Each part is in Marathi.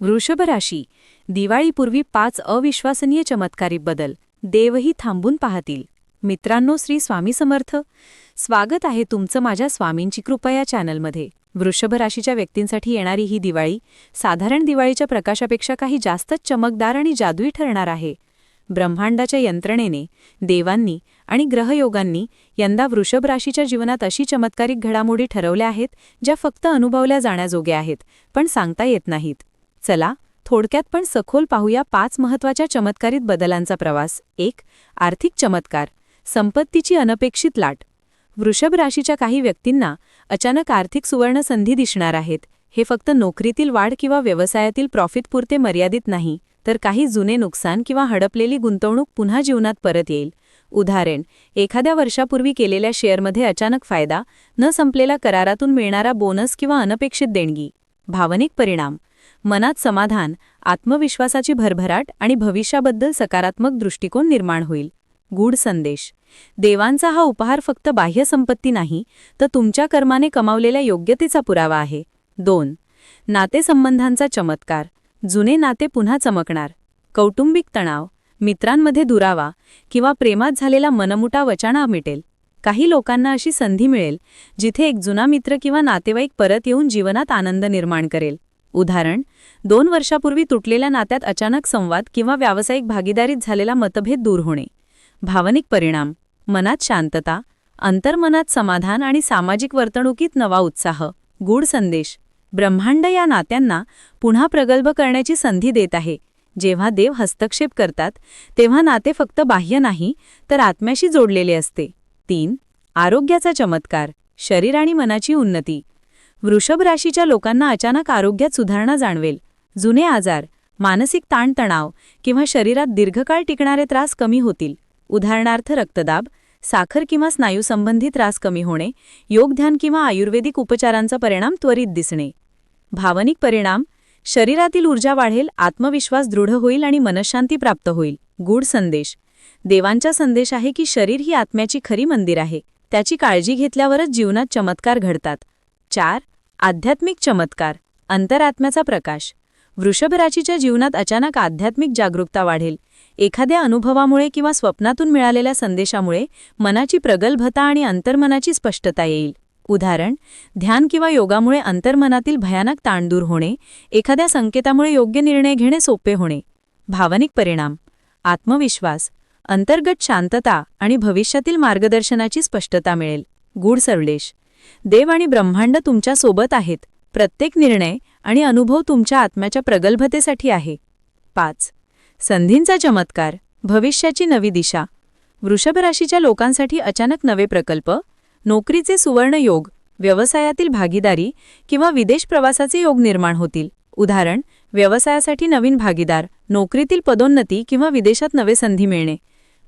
वृषभ राशी दिवाळीपूर्वी पाच अविश्वसनीय चमत्कारिक बदल देवही थांबून पाहतील. मित्रांनो श्री स्वामी समर्थ. स्वागत आहे तुमचं माझ्या स्वामींची कृपा या चॅनलमध्ये. वृषभ राशीच्या व्यक्तींसाठी येणारी ही दिवाळी साधारण दिवाळीच्या प्रकाशापेक्षा काही जास्तच चमकदार आणि जादुई ठरणार आहे. ब्रह्मांडाच्या यंत्रणेने देवांनी आणि ग्रहयोगांनी यंदा वृषभ राशीच्या जीवनात अशी चमत्कारिक घडामोडी ठरवल्या आहेत ज्या फक्त अनुभवल्या जाण्याजोग्या आहेत पण सांगता येत नाहीत. चला थोडक्यात पण सखोल पाहूया पाच महत्त्वाच्या चमत्कारित बदलांचा प्रवास. एक आर्थिक चमत्कार. संपत्तीची अनपेक्षित लाट. वृषभ राशीच्या काही व्यक्तींना अचानक आर्थिक सुवर्ण संधी दिसणार आहेत. हे फक्त नोकरीतील वाढ किंवा व्यवसायातील प्रॉफिटपुरते मर्यादित नाही तर काही जुने नुकसान किंवा हडपलेली गुंतवणूक पुन्हा जीवनात परत येईल. उदाहरण एखाद्या वर्षापूर्वी केलेल्या शेअरमध्ये अचानक फायदा न संपलेला करारातून मिळणारा बोनस किंवा अनपेक्षित देणगी. भावनिक परिणाम. मनात समाधान आत्मविश्वासाची भरभराट आणि भविष्याबद्दल सकारात्मक दृष्टिकोन निर्माण होईल. गूढ संदेश. देवांचा हा उपहार फक्त बाह्य संपत्ती नाही तर तुमच्या कर्माने कमावलेल्या योग्यतेचा पुरावा आहे. दोन. नातेसंबंधांचा चमत्कार. जुने नाते पुन्हा चमकणार. कौटुंबिक तणाव. मित्रांमध्ये दुरावा किंवा प्रेमात झालेला मनमुटा वचाणा मिटेल. काही लोकांना अशी संधी मिळेल जिथे एक जुना मित्र किंवा नातेवाईक परत येऊन जीवनात आनंद निर्माण करेल. उदाहरण दोन वर्षापूर्वी तुटलेल्या नात्यात अचानक संवाद किंवा व्यावसायिक भागीदारीत झालेला मतभेद दूर होणे. भावनिक परिणाम मनात शांतता अंतर्मनात समाधान आणि सामाजिक वर्तणुकीत नवा उत्साह गूढ संदेश. ब्रह्मांड या नात्यांना पुन्हा प्रगल्भ करण्याची संधी देत आहे. जेव्हा देव हस्तक्षेप करतात तेव्हा नाते फक्त बाह्य नाही तर आत्म्याशी जोडलेले असते. तीन आरोग्याचा चमत्कार शरीर आणि मनाची उन्नती. वृषभ राशीच्या लोकांना अचानक आरोग्यात सुधारणा जाणवेल. जुने आजार मानसिक ताणतणाव किंवा शरीरात दीर्घकाळ टिकणारे त्रास कमी होतील. उदाहरणार्थ रक्तदाब साखर किंवा स्नायूसंबंधी त्रास कमी होणे योगध्यान किंवा आयुर्वेदिक उपचारांचा परिणाम त्वरित दिसणे. भावनिक परिणाम शरीरातील ऊर्जा वाढेल आत्मविश्वास दृढ होईल आणि मनशांती प्राप्त होईल. गूढ संदेश देवांचा संदेश आहे की शरीर ही आत्म्याची खरी मंदिर आहे. त्याची काळजी घेतल्यावरच जीवनात चमत्कार घडतात. चार आध्यात्मिक चमत्कार अंतरात्म्याचा प्रकाश. वृषभराशीच्या जीवनात अचानक आध्यात्मिक जागरूकता वाढेल. एखाद्या अनुभवामुळे किंवा स्वप्नातून मिळालेल्या संदेशामुळे मनाची प्रगल्भता आणि अंतर्मनाची स्पष्टता येईल. उदाहरण ध्यान किंवा योगामुळे अंतर्मनातील भयानक ताण दूर होणे एखाद्या संकेतामुळे योग्य निर्णय घेणे सोपे होणे. भावनिक परिणाम आत्मविश्वास अंतर्गत शांतता आणि भविष्यातील मार्गदर्शनाची स्पष्टता मिळेल. गूढ संदेश देव आणि ब्रह्मांड तुमच्यासोबत आहेत. प्रत्येक निर्णय आणि अनुभव तुमच्या आत्म्याच्या प्रगल्भतेसाठी आहे. पाच. संधींचा चमत्कार भविष्याची नवी दिशा. वृषभ राशीच्या लोकांसाठी अचानक नवे प्रकल्प नोकरीचे सुवर्ण योग व्यवसायातील भागीदारी किंवा विदेश प्रवासाचे योग निर्माण होतील. उदाहरण व्यवसायासाठी नवीन भागीदार नोकरीतील पदोन्नती किंवा विदेशात नवे संधी मिळणे.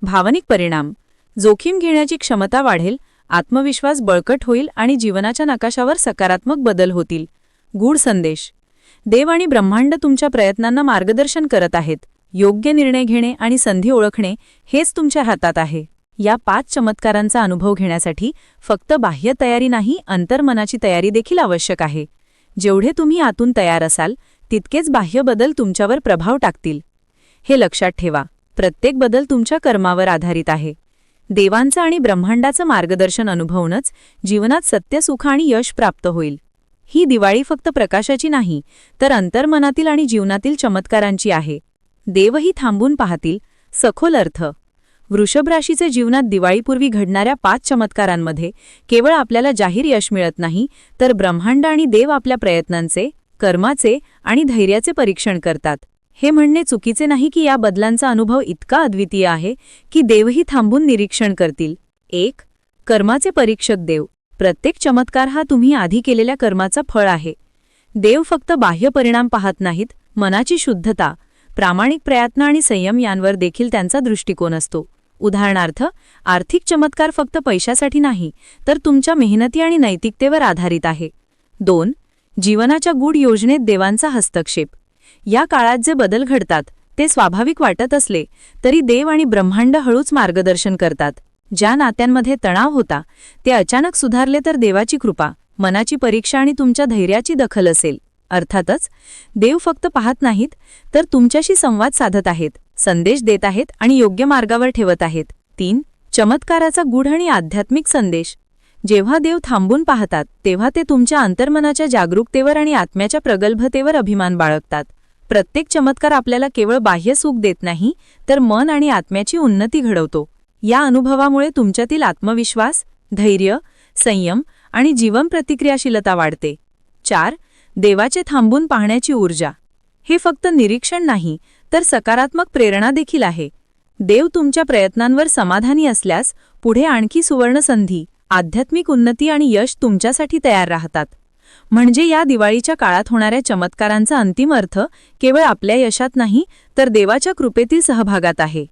भावनिक परिणाम जोखीम घेण्याची क्षमता वाढेल आत्मविश्वास बळकट होईल आणि जीवनाच्या नकाशावर सकारात्मक बदल होतील. गूढ संदेश. देव आणि ब्रह्मांड तुमच्या प्रयत्नांना मार्गदर्शन करत आहेत. योग्य निर्णय घेणे आणि संधी ओळखणे हेच तुमच्या हातात आहे. या पाच चमत्कारांचा अनुभव घेण्यासाठी फक्त बाह्य तयारी नाही अंतर्मनाची तयारी देखील आवश्यक आहे. जेवढे तुम्ही आतून तयार असाल तितकेच बाह्य बदल तुमच्यावर प्रभाव टाकतील. हे लक्षात ठेवा. प्रत्येक बदल तुमच्या कर्मावर आधारित आहे. देवांचं आणि ब्रह्मांडाचं मार्गदर्शन अनुभवूनच जीवनात सत्यसुख आणि यश प्राप्त होईल. ही दिवाळी फक्त प्रकाशाची नाही तर अंतर्मनातील आणि जीवनातील चमत्कारांची आहे. देवही थांबून पाहतील सखोल अर्थ. वृषभ राशीचे जीवनात दिवाळीपूर्वी घडणाऱ्या पाच चमत्कारांमध्ये केवळ आपल्याला जाहीर यश मिळत नाही तर ब्रह्मांड आणि देव आपल्या प्रयत्नांचे कर्माचे आणि धैर्याचे परीक्षण करतात. हे म्हणणे चुकीचे नाही की या बदलांचा अनुभव इतका अद्वितीय आहे की देवही थांबून निरीक्षण करतील. एक कर्माचे परीक्षक देव. प्रत्येक चमत्कार हा तुम्ही आधी केलेल्या कर्माचा फळ आहे. देव फक्त बाह्य परिणाम पाहत नाहीत मनाची शुद्धता प्रामाणिक प्रयत्न आणि संयम यांवर देखील त्यांचा दृष्टिकोन असतो. उदाहरणार्थ आर्थिक चमत्कार फक्त पैशासाठी नाही तर तुमच्या मेहनती आणि नैतिकतेवर आधारित आहे. दोन जीवनाच्या गूढ योजनेत देवांचा हस्तक्षेप. या काळात जे बदल घडतात ते स्वाभाविक वाटत असले तरी देव आणि ब्रह्मांड हळूच मार्गदर्शन करतात. ज्या नात्यांमध्ये तणाव होता ते अचानक सुधारले तर देवाची कृपा मनाची परीक्षा आणि तुमच्या धैर्याची दखल असेल. अर्थातच देव फक्त पाहत नाहीत तर तुमच्याशी संवाद साधत आहेत संदेश देत आहेत आणि योग्य मार्गावर ठेवत आहेत. तीन चमत्काराचा गूढ आणि आध्यात्मिक संदेश. जेव्हा देव थांबून पाहतात तेव्हा ते तुमच्या अंतर्मनाच्या जागरूकतेवर आणि आत्म्याच्या प्रगल्भतेवर अभिमान बाळगतात. प्रत्येक चमत्कार आपल्याला केवळ बाह्य सुख देत नाही तर मन आणि आत्म्याची उन्नती घडवतो. या अनुभवामुळे तुमच्यातील आत्मविश्वास धैर्य संयम आणि जीवन प्रतिक्रियाशीलता वाढते. चार देवाचे थांबून पाहण्याची ऊर्जा. हे फक्त निरीक्षण नाही तर सकारात्मक प्रेरणा देखील आहे. देव तुमच्या प्रयत्नांवर समाधानी असल्यास पुढे आणखी सुवर्णसंधी आध्यात्मिक उन्नती आणि यश तुमच्यासाठी तयार राहतात. म्हणजे या दिवाळीच्या काळात होणाऱ्या चमत्कारांचा अंतिम अर्थ केवळ आपल्या यशात नाही तर देवाच्या कृपेतील सहभागात आहे.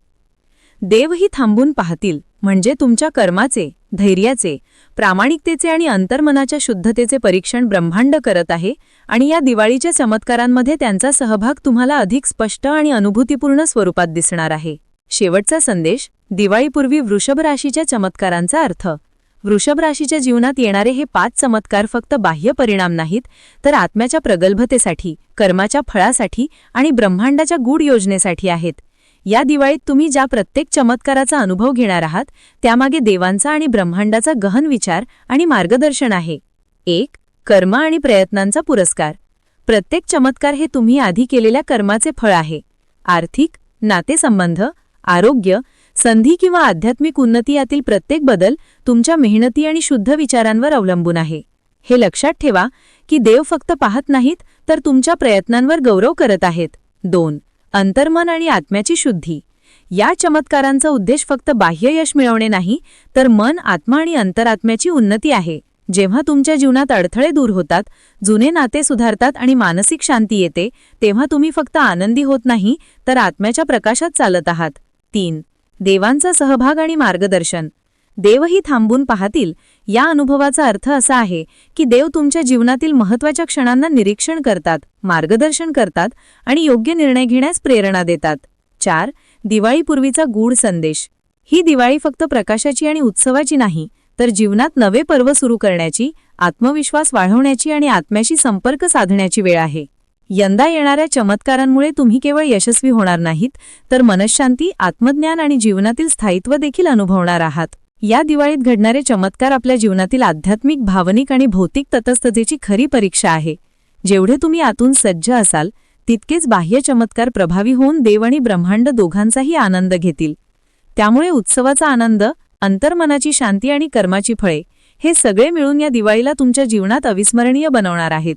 देवही थांबून पाहतील म्हणजे तुमच्या कर्माचे धैर्याचे प्रामाणिकतेचे आणि अंतर्मनाच्या शुद्धतेचे परीक्षण ब्रह्मांड करत आहे आणि या दिवाळीच्या चमत्कारांमध्ये त्यांचा सहभाग तुम्हाला अधिक स्पष्ट आणि अनुभूतीपूर्ण स्वरूपात दिसणार आहे. शेवटचा संदेश दिवाळीपूर्वी वृषभ राशीच्या चमत्कारांचा अर्थ. वृषभ राशीच्या जीवनात येणारे हे पाच चमत्कार फक्त बाह्य परिणाम नाहीत तर आत्म्याच्या प्रगल्भतेसाठी कर्माच्या फळासाठी आणि ब्रह्मांडाच्या गूढ योजनेसाठी आहेत. या दिवाळीत तुम्ही ज्या प्रत्येक चमत्काराचा अनुभव घेणार आहात त्यामागे देवांचा आणि ब्रह्मांडाचा गहन विचार आणि मार्गदर्शन आहे. एक कर्म आणि प्रयत्नांचा पुरस्कार. प्रत्येक चमत्कार हे तुम्ही आधी केलेल्या कर्माचे फळ आहे. आर्थिक नातेसंबंध आरोग्य संधी किंवा आध्यात्मिक उन्नती यातील प्रत्येक बदल तुमच्या मेहनती आणि शुद्ध विचारांवर अवलंबून आहे. हे लक्षात ठेवा की देव फक्त पाहत नाहीत तर तुमच्या प्रयत्नांवर गौरव करत आहेत. दोन अंतर्मन आणि आत्म्याची शुद्धी. या चमत्कारांचा उद्देश फक्त बाह्य यश मिळवणे नाही तर मन आत्मा आणि अंतरात्म्याची उन्नती आहे. जेव्हा तुमच्या जीवनात अडथळे दूर होतात जुने नाते सुधारतात आणि मानसिक शांती येते तेव्हा तुम्ही फक्त आनंदी होत नाही तर आत्म्याच्या प्रकाशात चालत आहात. तीन देवांचा सहभाग आणि मार्गदर्शन. देवही थांबून पाहतील. या अनुभवाचा अर्थ असा आहे की देव तुमच्या जीवनातील महत्त्वाच्या क्षणांना निरीक्षण करतात मार्गदर्शन करतात आणि योग्य निर्णय घेण्यास प्रेरणा देतात. चार दिवाळीपूर्वीचा गूढ संदेश. ही दिवाळी फक्त प्रकाशाची आणि उत्सवाची नाही तर जीवनात नवे पर्व सुरू करण्याची आत्मविश्वास वाढवण्याची आणि आत्म्याशी संपर्क साधण्याची वेळ आहे. यंदा येणाऱ्या चमत्कारांमुळे तुम्ही केवळ यशस्वी होणार नाहीत तर मनशांती आत्मज्ञान आणि जीवनातील स्थायित्व देखील अनुभवणार आहात. या दिवाळीत घडणारे चमत्कार आपल्या जीवनातील आध्यात्मिक भावनिक आणि भौतिक तटस्थतेची खरी परीक्षा आहे. जेवढे तुम्ही आतून सज्ज असाल तितकेच बाह्य चमत्कार प्रभावी होऊन देव आणि ब्रह्मांड दोघांचाही आनंद घेतील. त्यामुळे उत्सवाचा आनंद अंतर्मनाची शांती आणि कर्माची फळे हे सगळे मिळून या दिवाळीला तुमच्या जीवनात अविस्मरणीय बनवणार आहेत.